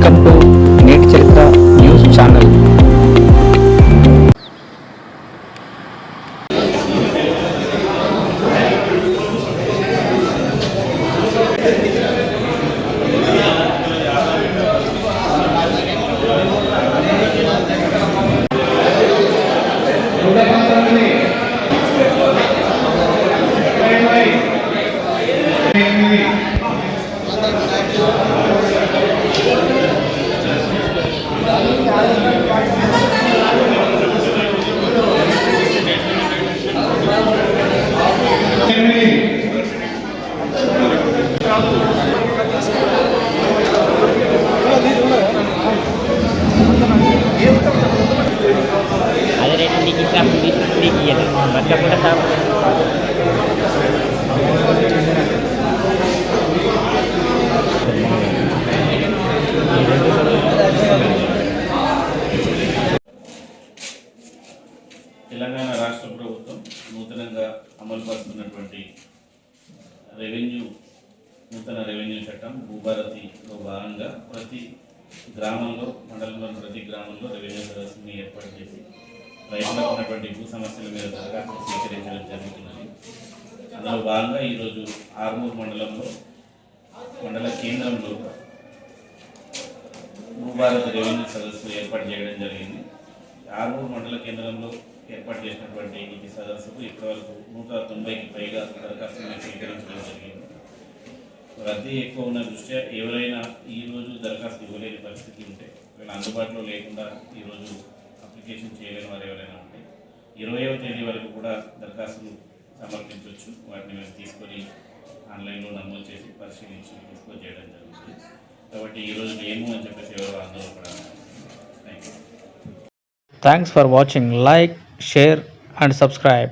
welcome Telangana రాష్ట్ర ప్రభుత్వం నూతనంగా అమలు పరుస్తున్నటువంటి రెవెన్యూ నూతన రెవెన్యూ చట్టం భూభారతిలో భాగంగా ప్రతి గ్రామంలో మండలంలోని ప్రతి గ్రామంలో రెవెన్యూ సదస్సుని ఏర్పాటు చేసి రైతులకు ఉన్నటువంటి భూ సమస్యల మీద దరఖాస్తు స్వీకరించడం జరుగుతున్నది. అందులో భాగంగా ఈరోజు ఆర్మూర్ మండలంలో మండల కేంద్రంలో భూభారత రెవెన్యూ సదస్సు ఏర్పాటు చేయడం జరిగింది. ఆర్మూర్ మండల కేంద్రంలో ఏర్పాటు చేసినటువంటి ఈ సదస్సుకు ఇప్పటివరకు నూట తొంభైకి పైగా దరఖాస్తులను స్వీకరించడం జరిగింది. రద్దీ ఎక్కువ ఉన్న దృష్ట్యా ఎవరైనా ఈరోజు దరఖాస్తు ఇవ్వలేని పరిస్థితి ఉంటే అందుబాటులో లేకుండా ఈరోజు అప్లికేషన్ చేయలేని వారు ఎవరైనా ఉంటే ఇరవైవ తేదీ వరకు కూడా దరఖాస్తులు సమర్పించవచ్చు వాటిని మేము తీసుకొని ఆన్లైన్లో నమోదు చేసి పరిశీలించి డిస్పోజ్ చేయడం జరుగుతుంది కాబట్టి ఈరోజు లేము అని చెప్పేసి ఎవరు ఆందోళన పడాలి thank you Thanks for watching. Like, share, and subscribe.